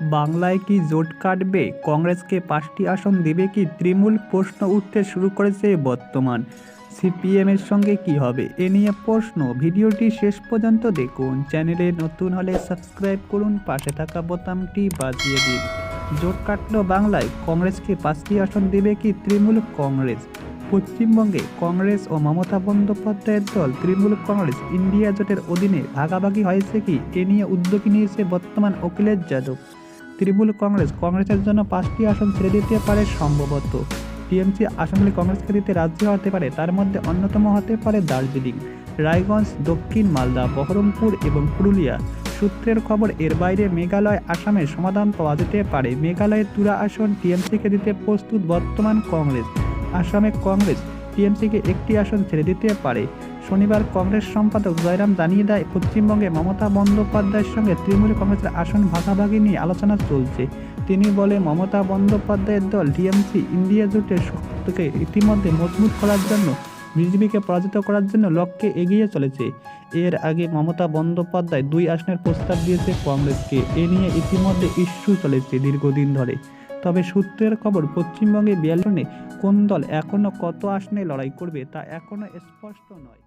বাংলায় কি জোট কাটবে? কংগ্রেসকে পাঁচটি আসন দেবে কি? তৃণমূল প্রশ্ন উঠতে শুরু করেছে বর্তমান। সিপিএমের সঙ্গে কি হবে? এ নিয়ে প্রশ্ন। ভিডিওটি শেষ পর্যন্ত দেখুন। চ্যানেলে নতুন হলে সাবস্ক্রাইব করুন। পাশে থাকা বোতামটি বাজিয়ে দিন। জোট কাটলো বাংলায়। কংগ্রেসকে পাঁচটি আসন দেবে কি? তৃণমূল কংগ্রেস। পশ্চিমবঙ্গে কংগ্রেস ও মমতা বন্দ্যোপাধ্যায়ের দল তৃণমূল কংগ্রেস ইন্ডিয়া জোটের অধীনে ভাগাভাগি হয়েছে কি? এ নিয়ে উদ্যোগী নিয়েছে বর্তমান অখিলেশ যাদব। তৃণমূল কংগ্রেস, কংগ্রেসের জন্য পাঁচটি আসন ছেড়ে দিতে পারে সম্ভবত। টিএমসি আসনগুলি কংগ্রেসকে দিতে রাজ্য হতে পারে, তার মধ্যে অন্যতম হতে পারে দার্জিলিং, রায়গঞ্জ, দক্ষিণ মালদা, বহরমপুর এবং পুরুলিয়া। সূত্রের খবর, এর বাইরে মেঘালয় আসামের সমাধান পাওয়া যেতে পারে। মেঘালয়ের তুরা আসন টিএমসিকে দিতে প্রস্তুত বর্তমান কংগ্রেস, আসামে কংগ্রেস টিএমসিকে একটি আসন ছেড়ে দিতে পারে। শনিবার কংগ্রেস সম্পাদক জয়রাম জানিয়ে দেয়, পশ্চিমবঙ্গে মমতা বন্দ্যোপাধ্যায়ের সঙ্গে তৃণমূল কংগ্রেসের আসন ভাগাভাগি নিয়ে আলোচনা চলছে। তিনি বলে মমতা বন্দ্যোপাধ্যায়ের দল টিএমসি ইন্ডিয়া জোটের শক্তিকে ইতিমধ্যে মজবুত করার জন্য, বিজেপিকে পরাজিত করার জন্য লক্ষ্যে এগিয়ে চলেছে। এর আগে মমতা বন্দ্যোপাধ্যায় দুই আসনের প্রস্তাব দিয়েছে কংগ্রেসকে। এ নিয়ে ইতিমধ্যে ইস্যু চলেছে দীর্ঘদিন ধরে। তবে সূত্রের খবর, পশ্চিমবঙ্গে বিয়াল্লিশনে কোন দল এখনও কত আসনে লড়াই করবে তা এখনও স্পষ্ট নয়।